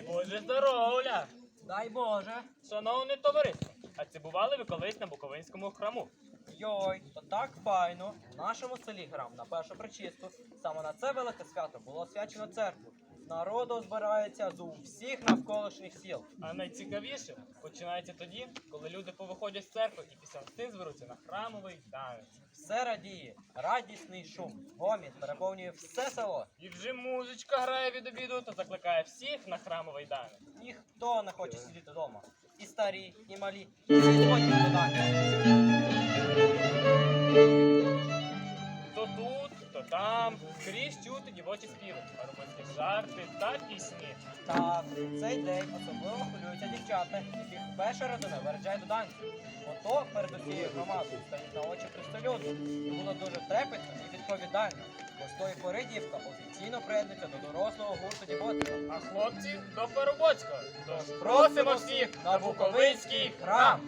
Дай Боже здоров'я! Дай Боже. Шановне товариство, а це бували ви колись на Буковинському храму? Йой, то так файно. В нашому селі грам на першу причисту. Саме на це велике свято було освячено церкву. Народу збирається з усіх навколишніх сіл. А найцікавіше починається тоді, коли люди повиходять з церкви і після цим зберуться на храмовий танець. Все радіє, радісний шум, гомін переповнює все село. І вже музичка грає від обіду та закликає всіх на храмовий танець. Ніхто не хоче сидіти вдома. І старі, і малі, і всі згодні там, скрізь чути дівочі співи, робити жарти та пісні. Так, цей день особливо хвилюються дівчата, яких перша родина виряджає до танцю. Ото перед усією громадою стають на очі пристолюди. І було дуже трепетно і відповідально. Бо з тої пори дівка офіційно приєднується до дорослого гурту дівоцтва. А хлопці до Парубоцького. Тож просимо всіх на Буковинський храм.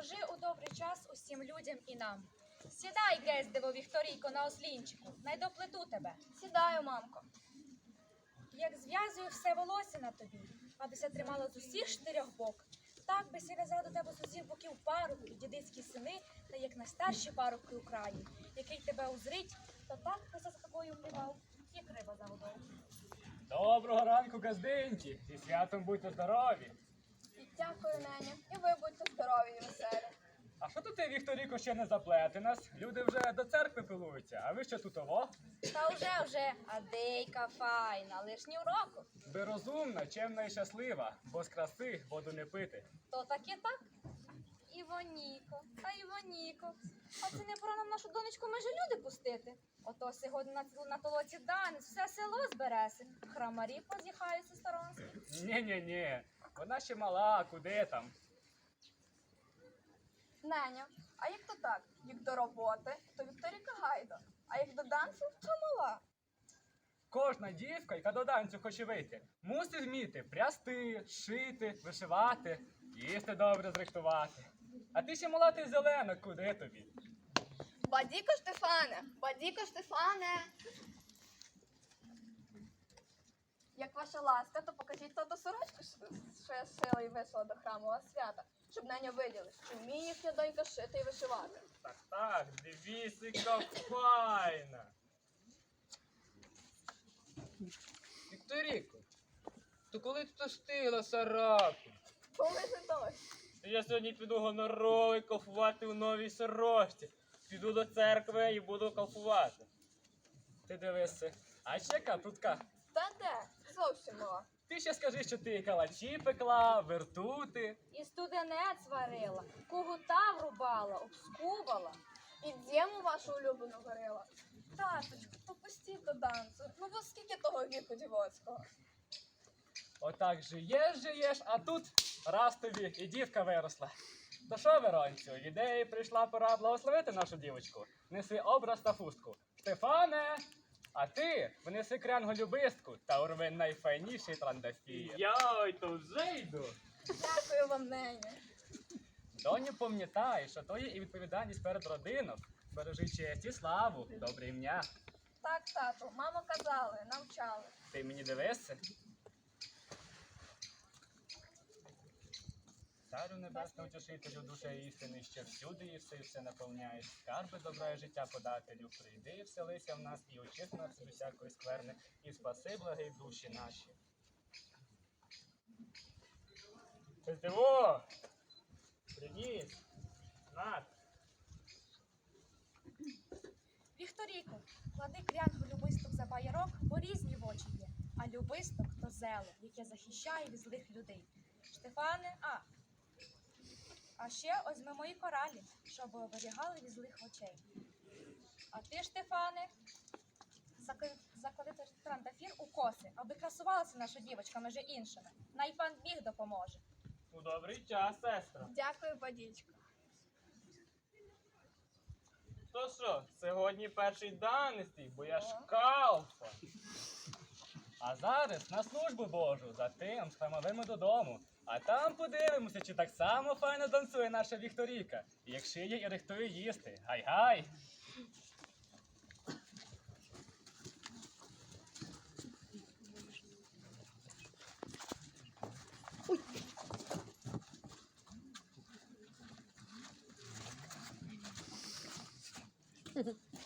Поможи у добрий час усім людям і нам. Сідай, гездиво Вікторійко, на ослінчику, найдоплету тебе. Сідаю, мамко. Як зв'язую все волосся на тобі, абися тримала з усіх чотирьох бок. Так би сі до тебе з усіх боків парубки, дідицькі сини, та як найстарші парубки у краї, який тебе узрить, то так би за тобою впливав, як риба за водою. Доброго ранку, газдинці! Зі святом будьте здорові! І дякую, неня. І ви будьте здорові і веселі. А що тут ти, Вікторіко, ще не заплети нас? Люди вже до церкви пилуються, а ви що тут ово? Та вже вже, а дейка файна, лиш ні уроку. Ви розумна, чемна і щаслива, бо з краси воду не пити. То таки так. Івоніко, а Івоніко, а це не пора нам нашу донечку межі люди пустити. Ото сьогодні на, на толоці данець все село збереся. Храмарі позіхаються сторонські. Ні-ні-ні, вона ще мала, куди там? Неня, а як то так? Як до роботи, то Вікторіка Гайда. А як до танців, то мала. Кожна дівка, яка до танцю хоче вийти, мусить вміти прясти, шити, вишивати, їсти добре зрихтувати. А ти ще мала ти зелена, куди тобі? Бадіко Штефане, бадіко Штефане. Як ваша ласка, то покажіть тато сорочку, що я шила і вишила до храмового свята, щоб неня виділи, що вміє їхня донька шити і вишивати. Так, так, дивись, яка файна. Вікторіко, то коли ти тостила сараку? Коли же дощ? Я сьогодні піду гоноровий кайфувати у новій сорочці. Піду до церкви і буду кайфувати. Ти дивися, а ще яка прутка. Та де? Зовсім мала. Ти ще скажи, що ти калачі пекла, вертути. І студенець варила, кугута врубала, обскубала. І дєму вашу улюблену горила. Таточку, то пустіть до танцю. Ну бо скільки того віку дівоцького? Отак жиєш, жиєш, а тут раз тобі і дівка виросла. То що, Веронцю, ідеї прийшла пора благословити нашу дівочку. Неси образ та фустку. А ти внеси крянгу любистку та урви найфайніший трандафір. Я то вже йду. Дякую вам, неня. Доню, пам'ятай, що то є і відповідальність перед родиною. Бережи честь і славу, добре ім'я. Так, тату, мама казали, навчали. Ти мені дивишся? Царю небесний утішителю душа істини, що всюди і все, все наповняєш. Скарби добра і життя подателю. Прийди і вселися в нас і очисти нас від усякої скверни, і спаси благий душі наші. Диво! Привіт! Над! Вікторіко, клади крянгу любисток за баярок, бо різні в очі є. А любисток то зело, яке захищає від злих людей. Штефане, а. А ще озьми мої коралі, щоб оберігали від злих очей. А ти, Штефане, заклади трандафір у коси, аби красувалася наша дівочка між іншими. Най пан Біг допоможе. У добрий час, сестра. Дякую, бадічко. То що, сьогодні перший данистий, бо я ж калфа. А зараз на службу Божу, за тим з спрямовимо додому. А там подивимося, чи так само файно танцює наша Вікторіка. І як шиє і рихтує їсти. Гай-гай! Mm-hmm.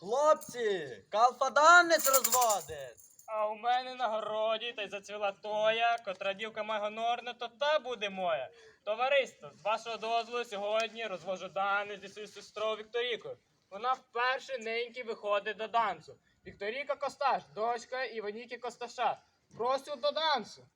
Хлопці, калфаданець розводить. А у мене на городі та й зацвіла тоя, котра дівка має гонорна, то та буде моя. Товариство, з вашого дозволу сьогодні розвожу дани зі своєю сестрою Вікторікою. Вона вперше неньки виходить до дансу. Вікторіка Косташ, дочка Іваніки Косташа. Просю до дансу.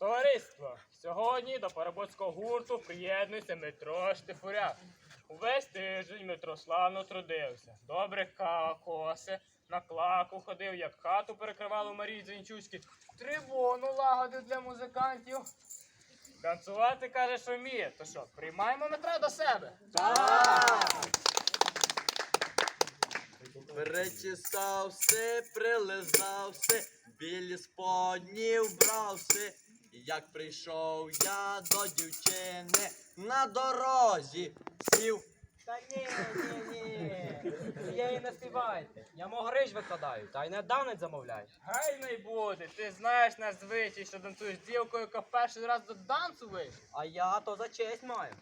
Товариство, сьогодні до парабоцького гурту приєднується Метро Штифуряк. Увесь тиждень Метро славно трудився. Добре коси, на клаку ходив, як хату перекривали Марії Дзвінчуській. Трибуну лагодив для музикантів. Танцювати каже, що вміє. То що, приймаємо метро до себе? Причесався, прилизався, білі сподні вбрався. Як прийшов я до дівчини на дорозі сів. Та ні, ні, ні. Її не співайте. Я могрич викладаю, та й не данець замовляю. Гай не буде. Ти знаєш наш звичай, що танцюєш з дівкою, яка перший раз до танцю вийшла. А я то за честь маю.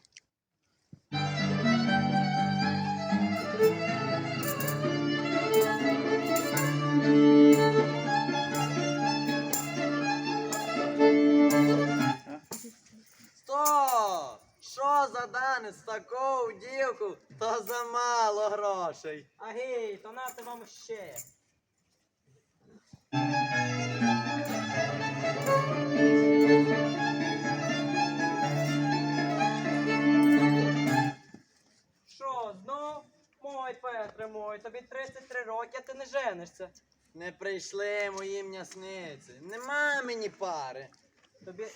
Данець таку дівку, то замало грошей. Агей, то нате вам ще. Що, знов? Мой, Петре мой, тобі 33 роки, а ти не женишся. Не прийшли мої м'ясниці. Нема мені пари. Тобі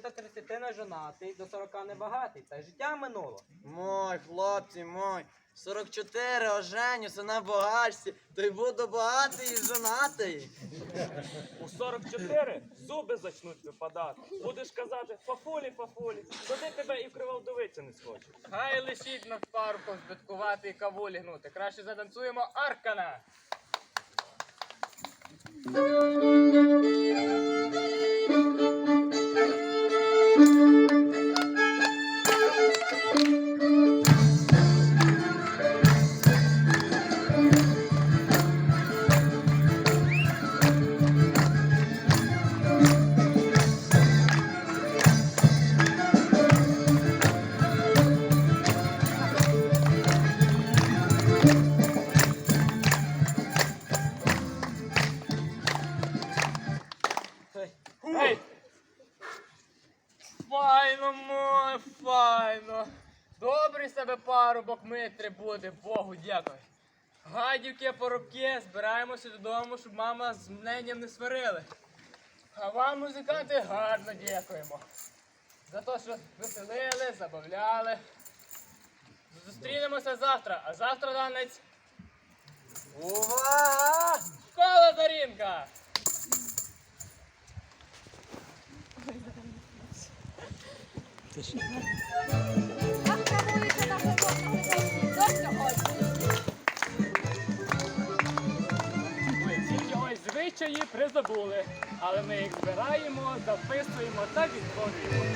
ти до 30 не жонатий, до 40 не багатий, та й життя минуло. Мой, хлопці, мой. 44 оженюся на багатстві, то й буду багатий і жонатий. У 44 зуби зачнуть випадати. Будеш казати фафулі, фафулі, туди тебе і в кривавдовиця не схоче. Хай лишіть над парком збиткувати і кавулі гнути. Краще затанцюємо аркана. Ей! Буде, Богу дякую. Гадівки, поробки, збираємося додому, щоб мама з мненням не сварили. А вам, музиканти, гарно дякуємо. За те, що веселили, забавляли. Зустрінемося завтра, а завтра данець Увага! школа! Так керується на глибокому досвід ось її призабули, але ми їх збираємо, записуємо та відтворюємо.